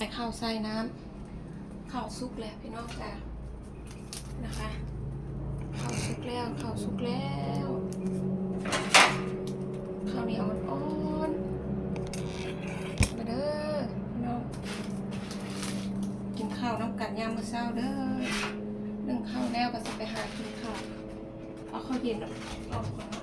ใส่ข้าวใส่น้ำข้าวสุกแล้วพี่น้องจ้ะนะคะข้าวสุกแล้วข้าวสุกแล้วข้าวเหนียวอ่อนๆมาเด้อพี่น้องกินข้าวน้ำกันยามมื้อเช้าเด้อนึ่งข้าวแล้วก็จะไปหากินข้าวเอาข้าวเย็นออกก่อน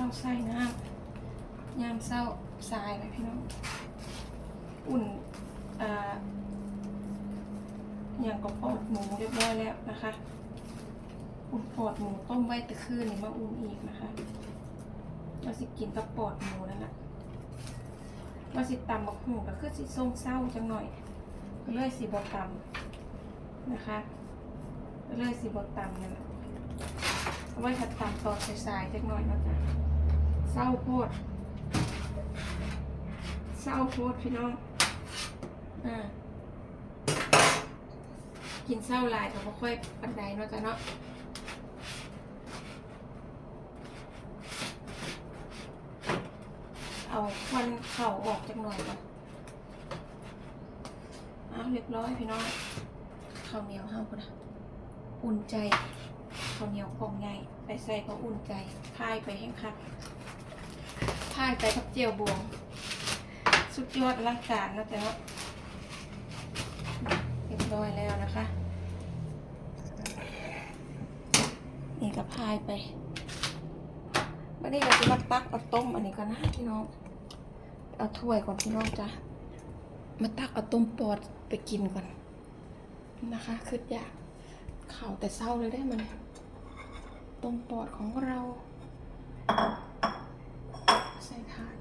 อย ใส่ข้าวใส่น้ำยามเศร้าสายเลยพี่น้อง อุ่นอ่าอย่างกับปอดหมูเรียบร้อยแล้วนะคะ อุ่นปอดหมูต้มไว้ต่คืนนี่มาอุ่นอีกนะคะเราสิกินกับปอดหมูนั่นแหละเราสิตำบักหูก็คือสิส้มเศร้าจังหน่อยก็เลยสิบดตำนะคะก็เลยสิบดตำนั่นแหละไว้ถัดตามตอนสายๆจักหน่อยนะจ๊ะ เศร้าโพดเศร้าโพดพี่น้องอ่ากินเศร้าลายแต่ไม่ค่อยปันใดเนาะจ๊ะเนาะเอาควันเข่าออกจักหน่อยก่อนเอาเรียบร้อยพี่น้องข้าวเหนียวห้าวนะอุ่นใจข้าวเหนียวกล่องใหญ่ไปใส่ก็อุ่นใจพายไปแห้งคักายไปกับเจียวบวง สุดยอดอลังการนะแต่ว่าเรียบร้อยแล้วนะคะ นี่ก็พายไปวันนี้เราจะมาตักเอาต้มอันนี้ก่อนนะพี่น้อง เอาถ้วยก่อนพี่น้องจ้ะ มาตักเอาต้มปอดไปกินก่อน นะคะคืออยากข่าวแต่เศร้าเลยได้มันต้มปอดของเรา ใส่ถาด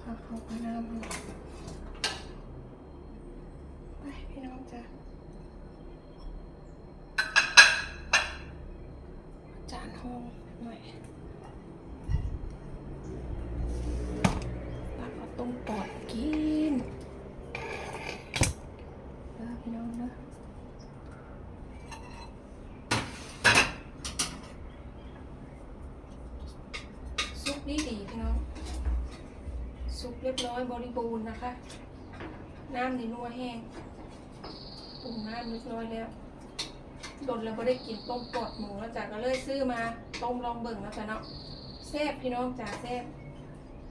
พาเข้าพน้ำเลยไปพี่น้องจ้ะ จานห้องหน่อยตักเอาต้มปอดกินเด้อพี่น้องเด้อซุปดีดีพี่น้องซุปเรียบร้อยบริบูรณ์นะคะ น้ำในนัวแห้งปรุงน้ำเรียบร้อยแล้ว โดนแล้วก็ได้กินต้มปอดหมูแล้วจ้ะก็เลยซื้อมาต้มลองเบิ่งแล้วจ้ะเนาะแซ่บพี่น้องจ้าแซ่บ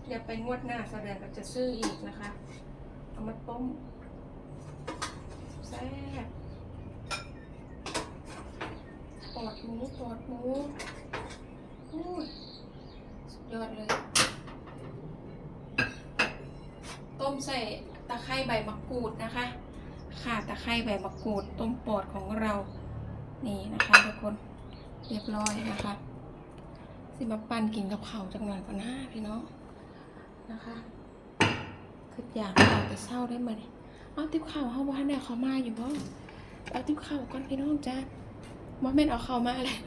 อย่าไปงวดหน้าแสดงก็จะซื้ออีกนะคะ เอามาต้มแซ่บปอดหมูปอดหมูอู้ยสุดยอดเลย ต้มใส่ตะไคร้ใบมะกรูดนะคะข่าตะไคร้ใบมะกรูดต้มปอดของเรา นี่นะคะทุกคนเรียบร้อยนะคะ สิมาปั่นกินกับข้าจังหน่อยก่อนนะพี่น้องนะคะคืออยากเอาแต่เศร้าได้ไหมยเอาติ๊บข้าวเขาว่าเนี่ยเขามาอยู่บ่เอาติ๊บข้าวก่อนพี่น้องจ้าว่าแม่นเอาเข้ามาเลย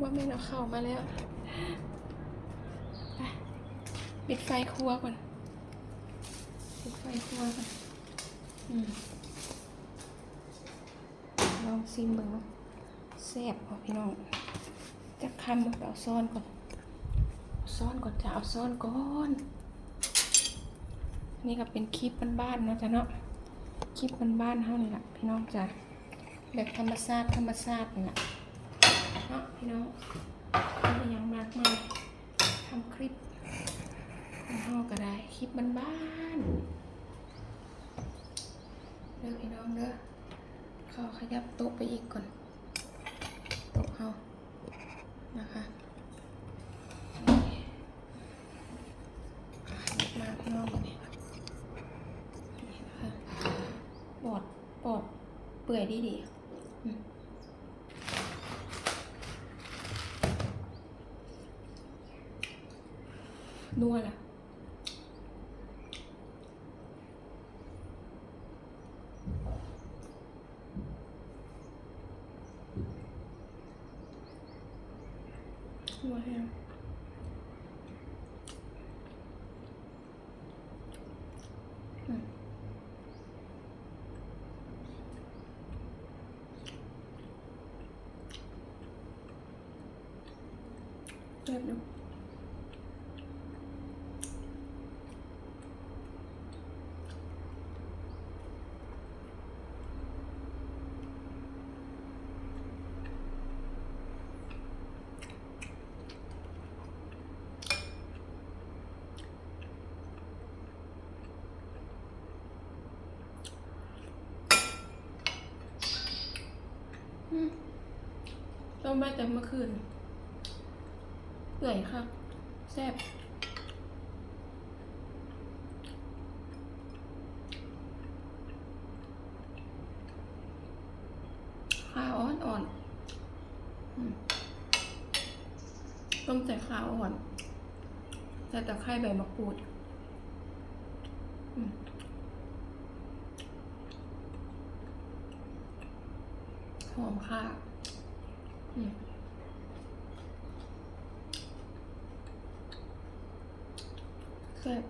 ว่าแม่เอาเข้ามาแล้วไปปิดไฟครัวก่อนปิดไฟครัวก่อนอืม ลองซิมเบิ่งว่าแซ่บพี่น้องจะคำเอาซ่อนก่อนซ่อนก่อนจะเอาซ่อนก่อนนี่ก็เป็นคลิปบ้านๆเนาะจ้ะเนาะคลิปบ้านๆเท่านี่แหละพี่น้องจ้ะแบบธรรมชาติธรรมชาตินี่แหละเนาะพี่น้องมีอย่างมากมายทำคลิปของเฮาก็ได้คลิปบ้านๆเด้อพี่น้องเด้อ เขาขยับโต๊ะไปอีกก่อนโต๊ะเฮานะคะมาพี่น้องนี่นี่นะคะปอดปอดเปื่อยดีดีนัวล่ะ chua heo ừ. đẹp đúng ต้มไปแต่เมื่อคืนเปื่อยค่ะแซ่บข้าวอ่อนอ่อนๆต้มใส่ข้าวอ่อนใส่ตะไคร้ใบมะกรูดหอมค่ะ อืมแซ่บ